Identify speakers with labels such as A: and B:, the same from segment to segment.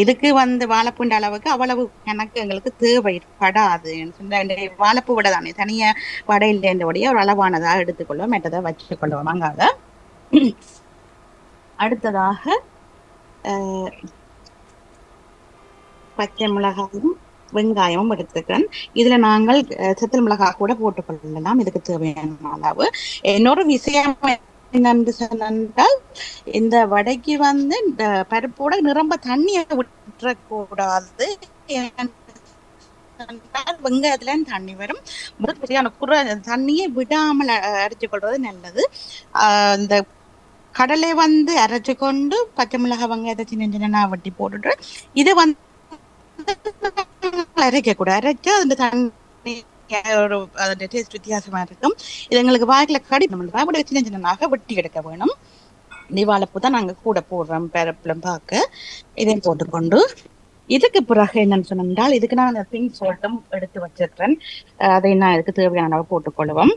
A: இதுக்கு வந்து வாழைப்பூண்ட அளவுக்கு அவ்வளவு எனக்கு எங்களுக்கு தேவைப்படாது படாது வாழைப்பூ தானே தனியா வடை இல்லைன்றபடியே ஒரு அளவானதா எடுத்துக்கொள்வோம் மற்றதை வச்சுக்கொள்வோம். வாங்காத அடுத்ததாக பச்சை மிளகாயும் வெங்காயமும் எடுத்துக்கிறேன். இதுல நாங்கள் அஹ், செத்தல் மிளகாய் கூட போட்டுக்கொள்ளலாம் இதுக்கு தேவையான அளவு. இன்னொரு விஷயம் என்னன்னு சொன்னால் இந்த வடைக்கு வந்து இந்த பருப்போட நிரம்ப தண்ணியை விட்டுறக்கூடாது வெங்காயத்துல இருந்து தண்ணி வரும். சரியான குறை தண்ணியை விடாமல் அரைச்சு கொள்வது நல்லது. ஆஹ் இந்த கடலை வந்து அரைச்சு கொண்டு பச்சை மிளகாய் வெங்காயத்தை சின்ன சின்ன வெட்டி போட்டுட்டு இது வந்து அரைக்க கூட அரைச்சா அந்த தண்ணி ஒரு அதோட டேஸ்ட் வித்தியாசமா இருக்கும். இது எங்களுக்கு வாய்க்கில் கடி நம்ம அப்படி சின்ன சின்னதாக வெட்டி எடுக்க வேணும். திவாழைப்பூ தான் நாங்க கூட போடுறோம் பரப்புலம் பார்க்க இதையும் போட்டுக்கொண்டு. இதுக்கு பிறகு என்னன்னு சொன்னால் இதுக்கு நான் அந்த பிங்க் சால்ட்டும் எடுத்து வச்சிருக்கிறேன். அதை நான் இதுக்கு தேவையான அளவு போட்டுக்கொள்வோம்.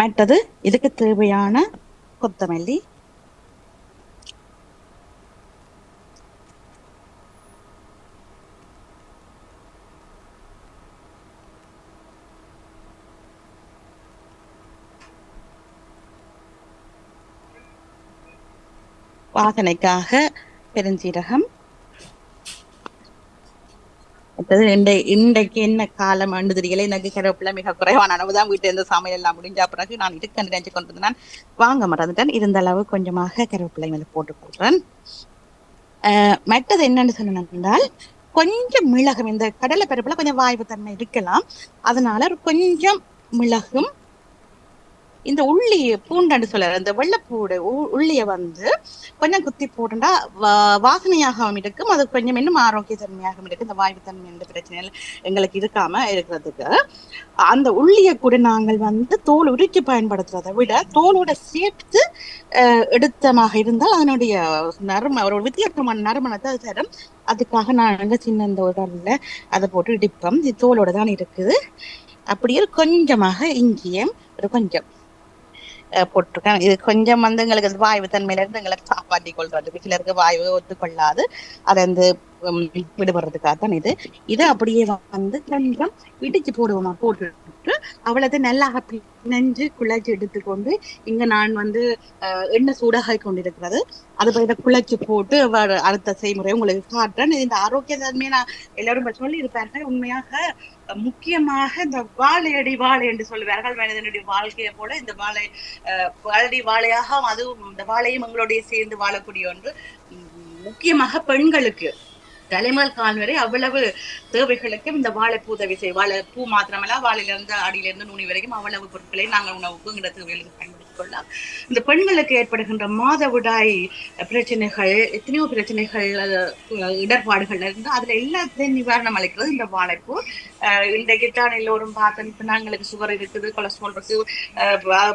A: மற்றது இதுக்கு தேவையான கொத்தமல்லி வாசனைக்காக பெருஞ்சீரகம். அடுத்தது இந்த இன்றைக்கு என்ன காலம் அண்டு தெரியல எனக்கு கருவேப்பில மிக குறைவான அளவு தான் வீட்டில் இருந்து சமையல் எல்லாம் முடிஞ்ச பிறகு நான் இதுக்கு நினைச்சு கொண்டு நான் வாங்க மறந்துட்டேன். இருந்த அளவு கொஞ்சமாக கருவேப்பிலை வந்து போட்டு போடுறேன். மற்றது என்னன்னு சொன்னால் கொஞ்சம் மிளகும் இந்த கடலை பருப்புல கொஞ்சம் வாய்வு தன்மை இருக்கலாம். அதனால கொஞ்சம் மிளகும் இந்த உள்ளி பூண்டன்னு சொல்ல இந்த வெள்ளைப்பூடு உ- உள்ளிய வந்து கொஞ்சம் குத்தி போட்டுண்டா வா- வாசனையாகவும் இருக்கும். அது கொஞ்சம் இன்னும் ஆரோக்கிய தன்மையாகவும் இருக்கு இந்த வாய்வு தன்மை எந்த பிரச்சனையும் எங்களுக்கு இருக்காம இருக்கிறதுக்கு. அந்த உள்ளிய கூட நாங்கள் வந்து தோல் உருக்கி பயன்படுத்துறதை விட தோலோட சேர்த்து எடுத்தமாக இருந்தால் அதனுடைய நறும ஒரு வித்தியாசமான நறுமணத்தை அது தரும். அதுக்காக நாங்கள் சின்ன இந்த உடல்ல அதை போட்டு இடிப்போம். இது தோலோட தான் இருக்குது. அப்படியே கொஞ்சமாக இங்கேயும் ஒரு கொஞ்சம். போட்டிருக்கேன் இது கொஞ்சம் வந்து எங்களுக்கு வாய்வு தன்மையில எங்களை காப்பாற்றி கொள்றது சிலருக்கு வாய்வு ஒத்துக்கொள்ளாது. அதை வந்து உம், விடுபடுறதுக்காக தான் இது. இதை அப்படியே வந்து கொஞ்சம் இடிச்சு போடுவோமா போட்டுட்டு அவ்வளவு நல்லா பிணைஞ்சு குழச்சி எடுத்துக்கொண்டு இங்க நான் வந்து அஹ், எண்ணெய் சூடாகி கொண்டிருக்கிறது. அது போய் இதை குழச்சி போட்டு அடுத்த செய்முறை உங்களுக்கு காட்டுறேன். இந்த ஆரோக்கிய தன்மையை நான் எல்லாரும் சொல்லி இருப்பார்கள் உண்மையாக முக்கியமாக இந்த வாழையடி வாழை என்று சொல்லுவார்கள். மனிதனுடைய வாழ்க்கையை போல இந்த வாழை அஹ், வாழடி வாழையாக அதுவும் இந்த வாழையும் எங்களுடைய சேர்ந்து வாழக்கூடிய ஒன்று. முக்கியமாக பெண்களுக்கு. தலைமல் கால் வரை அவ்வளவு தேவைகளுக்கும் இந்த வாழைப்பூ உதவி செய்யும் வாழை பூ மாத்திரமல்ல வாழையில இருந்து அடியில இருந்து நுனி வரைக்கும் அவ்வளவு பொருட்களை நாங்கள் உணவுக்குங்கிற தேவைகளுக்கு பயன்படுத்திக் கொள்ளலாம். இந்த பெண்களுக்கு ஏற்படுகின்ற மாதவிடாய் பிரச்சனைகள் எத்தனையோ பிரச்சனைகள் இடர்பாடுகள் இருந்து அதுல எல்லாத்தையும் நிவாரணம் அளிக்கிறது இந்த வாழைப்பூ. அஹ், இன்றைக்கு தான் எல்லோரும் பார்த்தோம். இப்ப நாங்களுக்கு சுகர் இருக்குது கொலஸ்ட்ரால் இருக்கு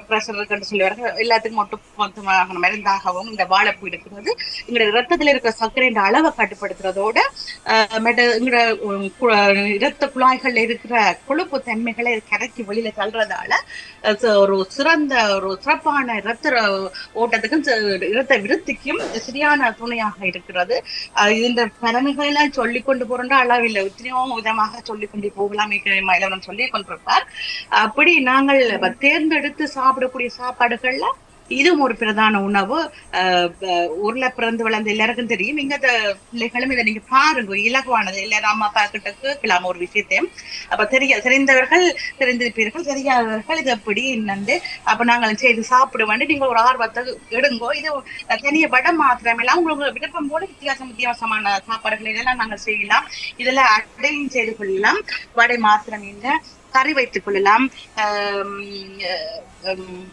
A: ப்ரெஷர் இருக்குன்னு சொல்லி வர எல்லாத்துக்கும் மட்டும் மொத்தமாக மருந்தாகவும் இந்த வாழைப்பூ இருக்கிறது. எங்களுடைய ரத்தத்தில் இருக்கிற சர்க்கரையின் அளவை கட்டுப்படுத்துறதோட அஹ், இரத்த குழாய்கள்ல இருக்கிற கொழுப்பு தன்மைகளை கரைச்சி வெளியில தள்ளுறதால ஒரு சிறந்த ஒரு சிறப்பான இரத்த ஓட்டத்துக்கும் இரத்த விருத்திக்கும் சரியான துணையாக இருக்கிறது. இந்த பலன்களை எல்லாம் சொல்லி கொண்டு போறோம்னா அளவில் எத்தனையோ விதமாக சொல்லி கொண்டு போகலாம் இளவன் சொல்லி கொண்டிருப்பார். அப்படி நாங்கள் தேர்ந்தெடுத்து சாப்பிடக்கூடிய சாப்பாடுகள்ல இதுவும் ஒரு பிரதான உணவு. அஹ் ஊர்ல பிறந்து வளர்ந்த எல்லாருக்கும் தெரியும். இங்க இந்த பிள்ளைகளும் இதை நீங்க பாருங்க. இலகுவானது. எல்லாரும் அம்மா அப்பா கிட்ட கேட்கலாம் ஒரு விஷயத்தையும் அப்ப தெரிய தெரிந்தவர்கள் தெரிந்திருப்பீர்கள். தெரியாதவர்கள் இது எப்படி என்னண்டு. அப்ப நாங்கள் செய்து சாப்பிட நீங்க ஒரு ஆர்வத்தை எடுங்கோ. இது தனிய வடை மாத்திரம் எல்லாம் உங்களுக்கு விருப்பம் போல வித்தியாசம் வித்தியாசமான சாப்பாடுகள் இதெல்லாம் நாங்கள் செய்யலாம். இதெல்லாம் அடையும் செய்து கொள்ளலாம். வடை மாத்திரம் இல்லை. கறி வைத்துக் கொள்ளலாம்.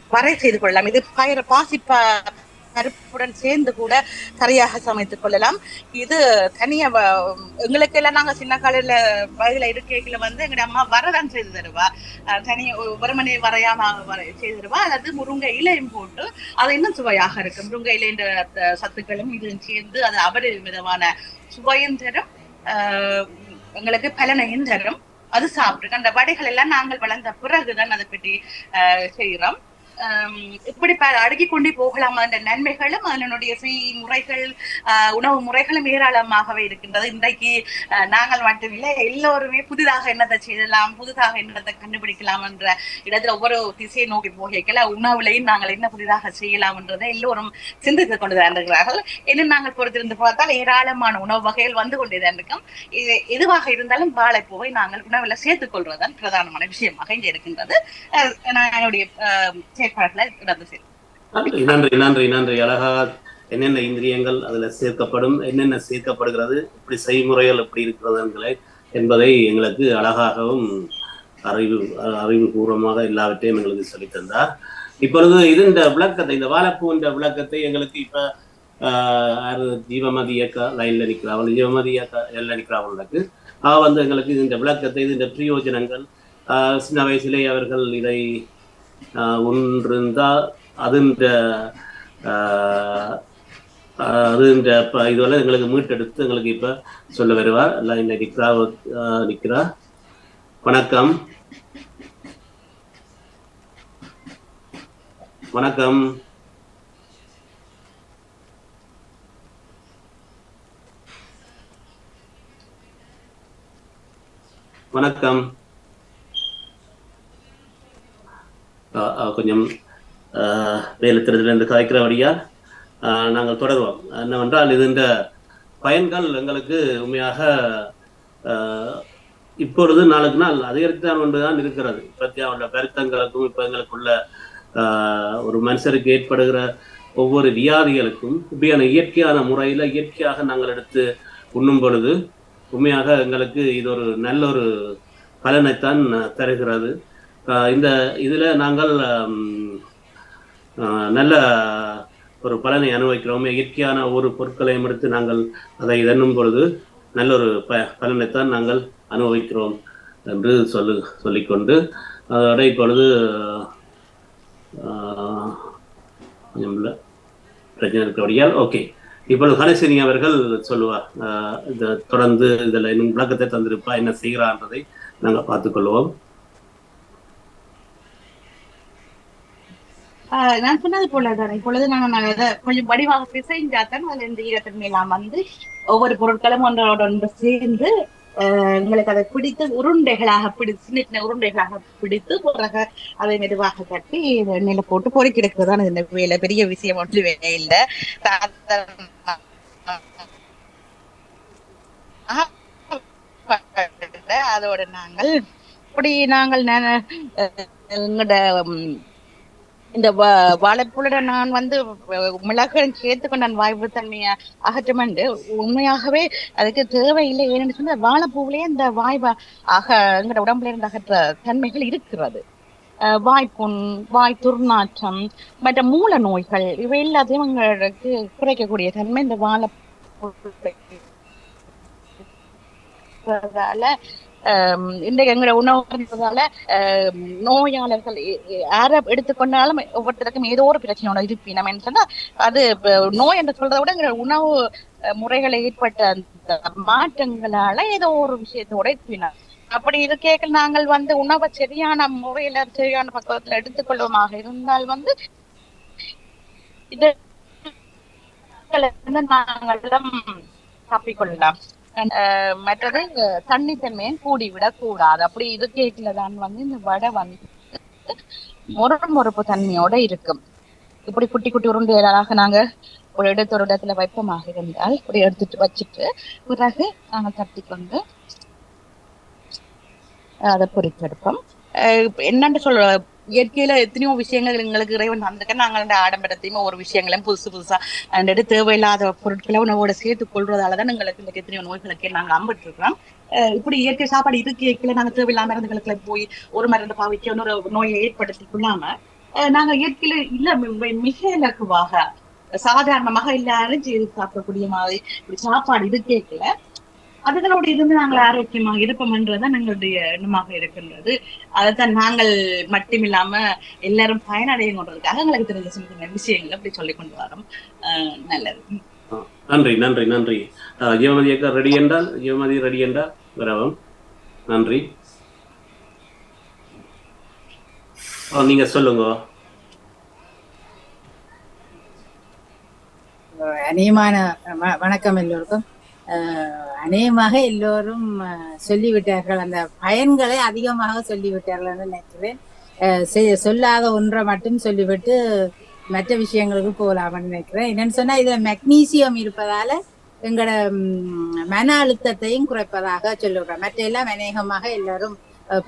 A: வரை செய்து கொள்ளலாம். இது பயிர பாசிப்ப பருப்புடன் சேர்ந்து கூட கறியாக சமைத்துக் கொள்ளலாம். இது தனியா வ- எங்களுக்கு எல்லாம் நாங்க சின்ன காலையில வயதுல இருக்கையில வந்து எங்க அம்மா வரதான் செய்து தருவா. அஹ் தனியா ஒரு மணி வரையாம செய்து தருவா. அதாவது முருங்கை இலையும் போட்டு அது இன்னும் சுவையாக இருக்கு முருங்கை இலைன்ற சத்துக்களும் இதுவும் சேர்ந்து அது அவரு விதமான சுவையும் தரும். எங்களுக்கு பலனையும் தரும். அது சாப்பிட்டு அந்த வடைகள் எல்லாம் நாங்கள் வளர்ந்த பிறகுதான் அதை பற்றி ஆஹ் இப்படி ப- கொண்டு கொண்டே போகலாம் அந்த நன்மைகளும் அதனுடைய செய்முறைகள் ஆஹ், உணவு முறைகளும் ஏராளமாகவே இருக்கின்றது. இன்றைக்கு நாங்கள் மட்டுமில்லை எல்லோருமே புதிதாக என்னத்தை செய்யலாம் புதிதாக என்னத்தை கண்டுபிடிக்கலாம் என்ற இடத்துல ஒவ்வொரு திசையை நோக்கி போகல உணவுலையும் நாங்கள் என்ன புதிதாக செய்யலாம் என்றதை எல்லோரும் சிந்தித்துக் கொண்டுதான் இருக்கிறார்கள். இன்னும் நாங்கள் பொறுத்திருந்து பார்த்தால் ஏராளமான உணவு வகைகள் வந்து கொண்டுதான் இருக்கும். எதுவாக இருந்தாலும் வாழைப்பூவை நாங்கள் உணவுல சேர்த்துக் கொள்வதுதான் பிரதானமான விஷயமாக இங்கே இருக்கின்றது. நான் என்னுடைய
B: நன்றி நன்றி நன்றி நன்றி. அழகா என்னென்ன இந்திரியங்கள் அதுல சேர்க்கப்படும் என்னென்ன சேர்க்கப்படுகிறது இப்படி செய்முறைகள் எப்படி இருக்கிறது என்பதை எங்களுக்கு அழகாகவும் அறிவு அறிவுபூர்வமாக எல்லாவற்றையும் எங்களுக்கு சொல்லித் தந்தார். இப்பொழுது இது இந்த விளக்கத்தை இந்த வாழைப்பூன்ற விளக்கத்தை எங்களுக்கு இப்ப ஆஹ், ஜீவமதி இயக்க லைன்ல நிற்கிறாள் ஜீவமதி இயக்க லைன்ல நிற்கிறா அவ வந்து எங்களுக்கு இந்த விளக்கத்தை இந்த பிரயோஜனங்கள் ஆஹ், சின்ன வயசிலே அவர்கள் இதை ஆஹ், ஒன்றிருந்தா அதுன்ற இந்த ஆஹ், இதுவெல்லாம் எங்களுக்கு மீட்டெடுத்து எங்களுக்கு இப்ப சொல்ல வருவார். எல்லாம் இன்னைக்கு நிக்கிறா ஆஹ், நிக்கிறா வணக்கம். வணக்கம். வணக்கம். கொஞ்சம் ஆஹ் வேலுத்திரத்திலிருந்து கதைக்கிறபடியா நாங்கள் தொடருவோம். என்னவென்றால் இது இந்த பயன்கள் எங்களுக்கு உண்மையாக இப்பொழுது நாளுக்கு நாள் அதிகரித்தான் ஒன்றுதான் இருக்கிறது. இப்பத்தியா உள்ள பெருத்தங்களுக்கும் இப்போ எங்களுக்குள்ள ஒரு மனுஷருக்கு ஏற்படுகிற ஒவ்வொரு வியாதிகளுக்கும் இப்படியான இயற்கையான முறையில் இயற்கையாக நாங்கள் எடுத்து உண்ணும் பொழுது உண்மையாக எங்களுக்கு இது ஒரு நல்ல ஒரு பலனைத்தான் தருகிறது. இந்த இதில் நாங்கள் நல்ல ஒரு பலனை அனுபவிக்கிறோம். இயற்கையான ஒரு பொருட்களையும் எடுத்து நாங்கள் அதை எண்ணும் பொழுது நல்ல ஒரு ப பலனைத்தான் நாங்கள் அனுபவிக்கிறோம் என்று சொல்லு சொல்லிக்கொண்டு அதோட இப்பொழுது கொஞ்சம் இல்லை பிரச்சனை இருக்கிறபடியால் ஓகே. இப்பொழுது கணேசனி அவர்கள் சொல்லுவார் இதை இந்த தொடர்ந்து இதில் இன்னும் விளக்கத்தை தந்திருப்பா என்ன செய்கிறான்றதை நாங்கள் பார்த்துக்கொள்வோம்.
A: நான் சொன்னது போலதான். இப்பொழுது நான் அதை கொஞ்சம் வடிவாக பிசைஞ்சாத்தான் அதுல இந்த ஈரத்தன்மையெல்லாம் வந்து ஒவ்வொரு பொருட்களும் ஒன்றோட ஒன்று சேர்ந்து எங்களுக்கு அதை பிடித்து உருண்டைகளாக பிடித்து சின்ன சின்ன உருண்டைகளாக பிடித்து பிறகு அதை மெதுவாக கட்டி எண்ணெயில போட்டு பொறிக்கெடுக்கிறது தான் இந்த வேலை. பெரிய விஷயம் ஒன்று வேலை இல்லை அதோட நாங்கள் இப்படி நாங்கள் எங்களோட இந்த வாழைப்பூலோட நான் வந்து மிளகுடன் சேர்த்துக்கொண்டு நான் வாய்ப்பு தன்மையை அகற்றமண்டு உண்மையாகவே அதுக்கு தேவையில்லை. ஏன்னு சொன்னா வாழைப்பூவிலே இந்த வாய்வு அக எங்களோட உடம்புல இருந்து அகற்ற தன்மைகள் இருக்கிறது. வாய்ப்புண் வாய் துர்நாற்றம் மற்ற மூல நோய்கள் இவை எல்லாத்தையும் எங்களுக்கு குறைக்கக்கூடிய தன்மை இந்த வாழைப்பூ இந்த எங்களோட உணவு இருந்ததால நோயாளர்கள் யாரை எடுத்துக்கொண்டாலும் ஒவ்வொருத்தருக்கும் ஏதோ ஒரு பிரச்சனையோட இருப்பினம் என்று சொன்னா அது நோய் என்று சொல்றதை விட எங்களோட உணவு அஹ், முறைகளை ஏற்பட்ட அந்த மாற்றங்களால ஏதோ ஒரு விஷயத்தோட இருப்பினம் அப்படி இருக்கேக்க நாங்கள் வந்து உணவை சரியான முறையில சரியான பக்குவத்துல எடுத்துக்கொள்வோமாக இருந்தால் வந்து இது இருந்து நாங்கள் தப்பிக்கொள்ளலாம் மற்றது தண்ணித்தன்மையும் கூடிவிடக் கூடி கூடாது அப்படி இது தான் வந்து இந்த வடை வந்து மொறு மொறுப்பு தன்மையோட இருக்கும். இப்படி குட்டி குட்டி உருண்டைகளாக நாங்க ஒரு இடத்து ஒரு இடத்துல வைப்பமாக இருந்தால் இப்படி எடுத்துட்டு வச்சுட்டு பிறகு நாங்க தட்டி கொண்டு அதை பொறித்தெடுப்போம் அஹ் என்னன்னு சொல்ல இயற்கையில எத்தனையோ விஷயங்கள் எங்களுக்கு இறைவன் தந்திருக்க நாங்களோட அந்த ஆடம்பரத்தையும் ஒரு விஷயங்களையும் புதுசு புதுசா அந்த தேவையில்லாத பொருட்களை உணவோட சேர்த்து கொள்றதாலதான் எங்களுக்கு இந்த எத்தனையோ நோய்களுக்கே நாங்க அம்பிட்டு இருக்கிறோம் இப்படி இயற்கை சாப்பாடு இருக்கு நாங்க தேவையில்லாம மருந்துகளுக்குள்ள போய் ஒரு மருந்து பாவிக்க இன்னொரு நோயை ஏற்படுத்தி கொள்ளாம நாங்க இயற்கையில இல்ல மிக இலக்குவாக சாதாரணமாக எல்லாரும் செய்து சாப்பிடக்கூடிய மாதிரி இப்படி சாப்பாடு இது கேட்கல. அதுகளோடு இருந்து நாங்கள் ஆரோக்கியமாக இருப்போம்ன்றதுதான் எங்களுடைய எண்ணமாக இருக்கின்றது. அதைத்தான் நாங்கள் மட்டுமில்லாம எல்லாரும் பயனடையணுன்றதுக்காக எங்களுக்கு தெரிஞ்ச சின்ன விஷயங்கள் அப்படி சொல்லி கொண்டு வரோம். நல்லது.
B: நன்றி நன்றி நன்றி. ஜெயமதி அக்கா ரெடி என்றால் ஜெயமதி ரெடி என்றால் வரவும் நன்றி. நீங்க சொல்லுங்க.
C: அநியமான வணக்கம் எல்லோருக்கும். அநேகமாக எல்லோரும் சொல்லிவிட்டார்கள். அந்த பயன்களை அதிகமாக சொல்லிவிட்டார்கள் என்று நினைக்கிறேன். சொல்லாத ஒன்றை மட்டும் சொல்லிவிட்டு மற்ற விஷயங்களுக்கு போகலாம்னு நினைக்கிறேன். என்னன்னு சொன்னா இதுல மெக்னீசியம் இருப்பதால எங்களோட மன அழுத்தத்தையும் குறைப்பதாக சொல்லுகிறோம் மற்ற எல்லாம் அநேகமாக எல்லாரும்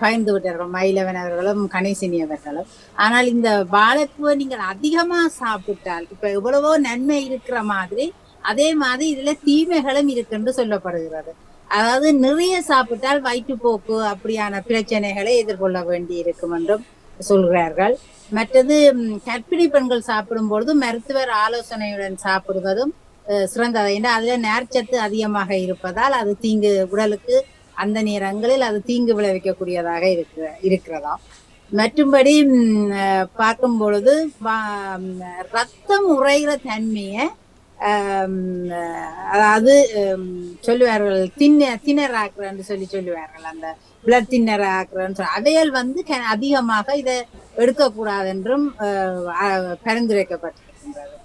C: பயந்து விட்டார்கள். மயிலவன் அவர்களும் கணேசினி அவர்களும். ஆனால் இந்த வாழைப்பூவை நீங்கள் அதிகமா சாப்பிட்டால் இப்ப எவ்வளவோ நன்மை இருக்கிற மாதிரி அதே மாதிரி இதுல தீமைகளும் இருக்குன்னு சொல்லப்படுகிறது. அதாவது நிறைய சாப்பிட்டால் வயிற்றுப்போக்கு அப்படியான பிரச்சனைகளை எதிர்கொள்ள வேண்டி இருக்கும் என்றும் சொல்கிறார்கள். மற்றது ம், கர்ப்பிணி பெண்கள் சாப்பிடும் பொழுது மருத்துவர் ஆலோசனையுடன் சாப்பிடுவதும் அஹ், சிறந்தது. ஏன்னா அதுல நேர்ச்சத்து அதிகமாக இருப்பதால் அது தீங்கு உடலுக்கு அந்த நேரங்களில் அது தீங்கு விளைவிக்கக்கூடியதாக இருக்கிற இருக்கிறதாம். மற்றும்படி பார்க்கும் பொழுது ரத்தம் உறைகிற தன்மையை அதாவது சொல்லுவார்கள் தின்ன திணற ஆக்குறன்னு சொல்லி சொல்லுவார்கள். அந்த பிளட் தின்னர் ஆக்குறன்னு சொல்லி அவைகள் வந்து அதிகமாக இதை எடுக்கக்கூடாது என்றும் அஹ், அஹ், பரிந்துரைக்கப்பட்டிருக்கின்றது.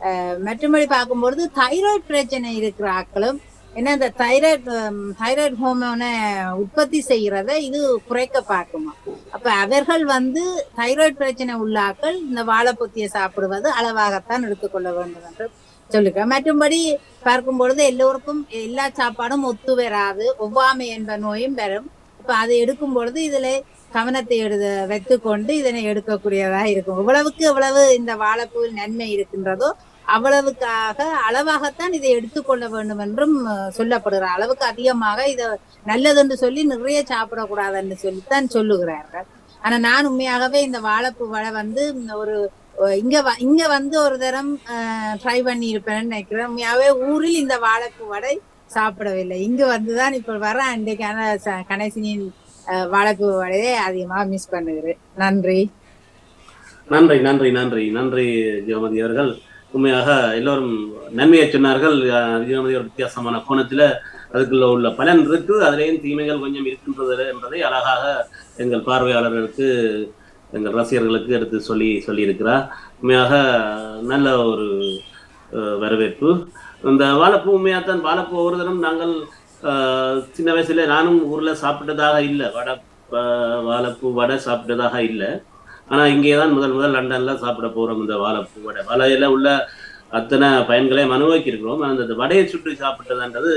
C: அஹ், மற்றும்படி பார்க்கும்பொழுது தைராய்டு பிரச்சனை இருக்கிற ஆக்களும் ஏன்னா இந்த தைராய்டு தைராய்டு ஹோமோனை உற்பத்தி செய்கிறத இது குறைக்க பார்க்குமா? அப்ப அவர்கள் வந்து தைராய்டு பிரச்சனை உள்ளாக்கள் இந்த வாழைப்பொத்தியை சாப்பிடுவது அளவாகத்தான் எடுத்துக்கொள்ள வேண்டும் என்று சொல்லுகிறேன். மற்றும்படி பார்க்கும் பொழுது எல்லோருக்கும் எல்லா சாப்பாடும் ஒத்து வராது. ஒவ்வாமை என்ப நோயும் வரும். இப்ப அதை எடுக்கும் பொழுது இதுல கவனத்தை எடுத்து வைத்துக்கொண்டு இதனை எடுக்கக்கூடியதாக இருக்கும். இவ்வளவுக்கு எவ்வளவு இந்த வாழைப்பூவில் நன்மை இருக்கின்றதோ அவ்வளவுக்காக அளவாகத்தான் இதை எடுத்துக்கொள்ள வேண்டும் என்றும் அஹ், சொல்லப்படுகிற அளவுக்கு அதிகமாக இதை நல்லதுன்னு சொல்லி நிறைய சாப்பிடக்கூடாதுன்னு சொல்லித்தான் சொல்லுகிறார்கள். ஆனா நான் உண்மையாகவே இந்த வாழைப்பூ வலை வந்து ஒரு இங்க வ- இங்க வந்து ஒரு தரம் ட்ரை பண்ணி இருப்பேன்னு நினைக்கிறேன். உண்மையாவே ஊரில் இந்த வாழைப்பூ வடை சாப்பிடவில்லை. இங்க வந்துதான் இப்ப வர அன்றைக்கான கணேசனின் வாழைப்பூ வடையை அதிகமாக மிஸ் பண்ணுகிறேன். நன்றி.
B: நன்றி நன்றி நன்றி. நன்றி ஜெயமதி அவர்கள். உண்மையாக எல்லோரும் நன்மையை சொன்னார்கள். அஹ், ஒரு வித்தியாசமான கோணத்துல அதுக்குள்ள உள்ள பலன் இருக்கு அதிலேயும் தீமைகள் கொஞ்சம் இருக்கின்றது என்பதை அழகாக எங்கள் பார்வையாளர்களுக்கு எங்கள் ரசிகர்களுக்கு எடுத்து சொல்லி சொல்லியிருக்கிறார். உண்மையாக நல்ல ஒரு வரவேற்பு. இந்த வாழைப்பூ உண்மையாகத்தான் வாழைப்பூ ஒரு தினம் நாங்கள் சின்ன வயசுல நானும் ஊரில் சாப்பிட்டதாக இல்லை. வடை வாழைப்பூ வடை சாப்பிட்டதாக இல்லை. ஆனால் இங்கே தான் முதல் முதல் லண்டனில் சாப்பிட போகிறோம் இந்த வாழைப்பூ வடை. வலையில் உள்ள அத்தனை பயன்களையும் அனுபவிக்க அந்த இந்த வடையை சுற்றி சாப்பிட்டதுன்றது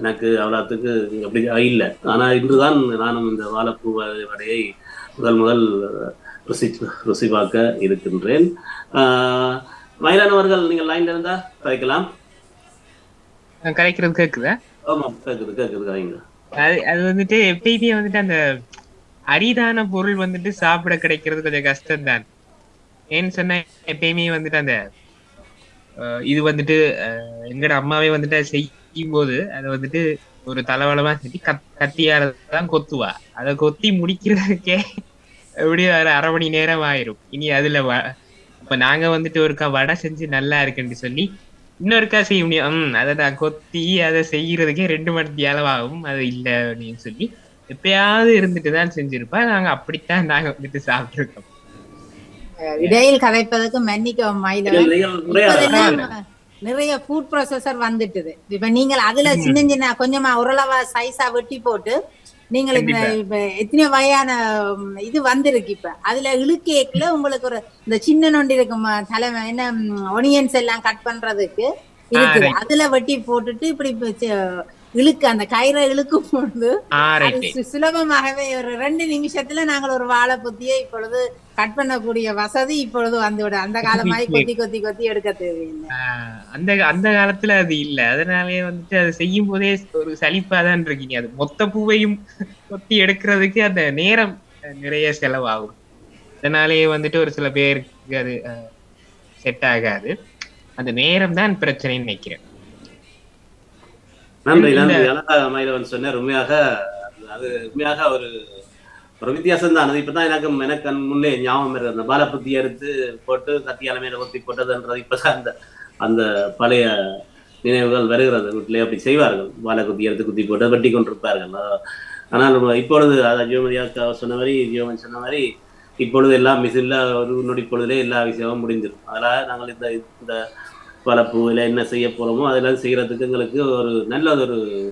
B: எனக்கு அவ்வளோத்துக்கு அப்படி இல்லை. ஆனால் இன்று தான் நானும் இந்த வாழைப்பூ வடையை முதல் முதல் ருசி ருசி பார்க்க இருக்கின்றேன் அவர்கள் நீங்கள் லைன்ல இருந்தா கதைக்கலாம்.
D: நான் கரைக்கிறது கேக்குதா?
B: ஆமாம் கேக்குது கேக்குது கதைங்க.
D: அது அது வந்துட்டு எப்பயுமே வந்துட்டு அந்த அரிதான பொருள் வந்துட்டு சாப்பிட கிடைக்கிறது கொஞ்சம் கஷ்டம்தான். ஏன்னு சொன்னா எப்பயுமே வந்துட்டு அந்த இது வந்துட்டு எங்கட அம்மாவே வந்துட்டு அதை செய்யும் போது அதை வந்துட்டு ஒரு தலவளமா செஞ்சு கத் கத்தியால தான் கொத்துவா. அதை கொத்தி முடிக்கிறதுக்கே எப்படியும் ஒரு அரை மணி நேரம் ஆயிரும் இனி அதுல வ- இப்ப நாங்க வந்துட்டு ஒருக்கா வடை செஞ்சு நல்லா இருக்குன்னு சொல்லி இன்னொருக்கா செய்ய முடியும். ம் அதை நான் கொத்தி அதை செய்யறதுக்கே ரெண்டு மணி அளவாகும். அது இல்ல அப்படின்னு சொல்லி எப்பயாவது இருந்துட்டு தான் செஞ்சிருப்பா. நாங்க அப்படித்தான் நாங்க வந்துட்டு சாப்பிட்டுருக்கோம்.
C: இடையில் கதைப்பதற்கு மன்னிக்கவும் நிறைய ஃபுட் ப்ராசஸர் வந்துட்டுது. இப்ப நீங்கள் அதுல சின்ன சின்ன கொஞ்சமா ஓரளவா சைஸா வெட்டி போட்டு நீங்கள் இப்ப எத்தனையோ வகையான இது வந்திருக்கு இப்ப. அதுல இழுக்கேக்குல உங்களுக்கு ஒரு இந்த சின்ன நொண்டி இருக்கும் தலைமை என்ன ஒனியன்ஸ் எல்லாம் கட் பண்றதுக்கு இருக்குது. அதுல வெட்டி போட்டுட்டு இப்படி இழுக்கு அந்த கயிறை இழுக்கும் பொழுது சுலபமாகவே ஒரு ரெண்டு நிமிஷத்துல நாங்கள் ஒரு வாழை புத்தியை இப்பொழுது கட் பண்ணக்கூடிய வசதி இப்பொழுது வந்துவிட அந்த காலமாய் கொத்தி கொத்தி கொத்தி எடுக்க தேவையில்லை.
D: அந்த அந்த காலத்துல அது இல்ல. அதனாலயே வந்துட்டு அதை செய்யும் போதே ஒரு சலிப்பா தான் இருக்கீங்க. அது மொத்த பூவையும் கொத்தி எடுக்கிறதுக்கு அந்த நேரம் நிறைய செலவாகும். அதனாலேயே வந்துட்டு ஒரு சில பேருக்கு அது செட் ஆகாது. அந்த நேரம் தான் பிரச்சனைன்னு நினைக்கிறேன்.
B: நன்றி நன்றி. அழகா மயிலவன் சொன்னார் உண்மையாக அது உண்மையாக ஒரு ஒரு வித்தியாசம் தான். அது இப்பதான் எனக்கு எனக்கு முன்னே ஞாபகம் இருக்கு அந்த பாலபுத்தி எடுத்து போட்டு கத்தியால மேல ஒத்தி போட்டதுன்றது இப்பதான் அந்த அந்த பழைய நினைவுகள் வருகிறது. வீட்டிலே அப்படி செய்வார்கள். வாழை குத்தி எடுத்து குத்தி போட்டு வெட்டி கொண்டிருப்பார்கள். ஆனால் இப்பொழுது அதை அக்கா சொன்ன மாதிரி ஜியோமன் சொன்ன மாதிரி இப்பொழுது எல்லாம் மிசில்ல ஒரு நொடி பொழுதிலே எல்லா விஷயமும் முடிஞ்சிடும் அதனால நாங்கள் இந்த இந்த வளர்ப்பு இல்லை என்ன செய்ய போகிறோமோ அதெல்லாம் செய்கிறதுக்கு எங்களுக்கு ஒரு நல்ல ஒரு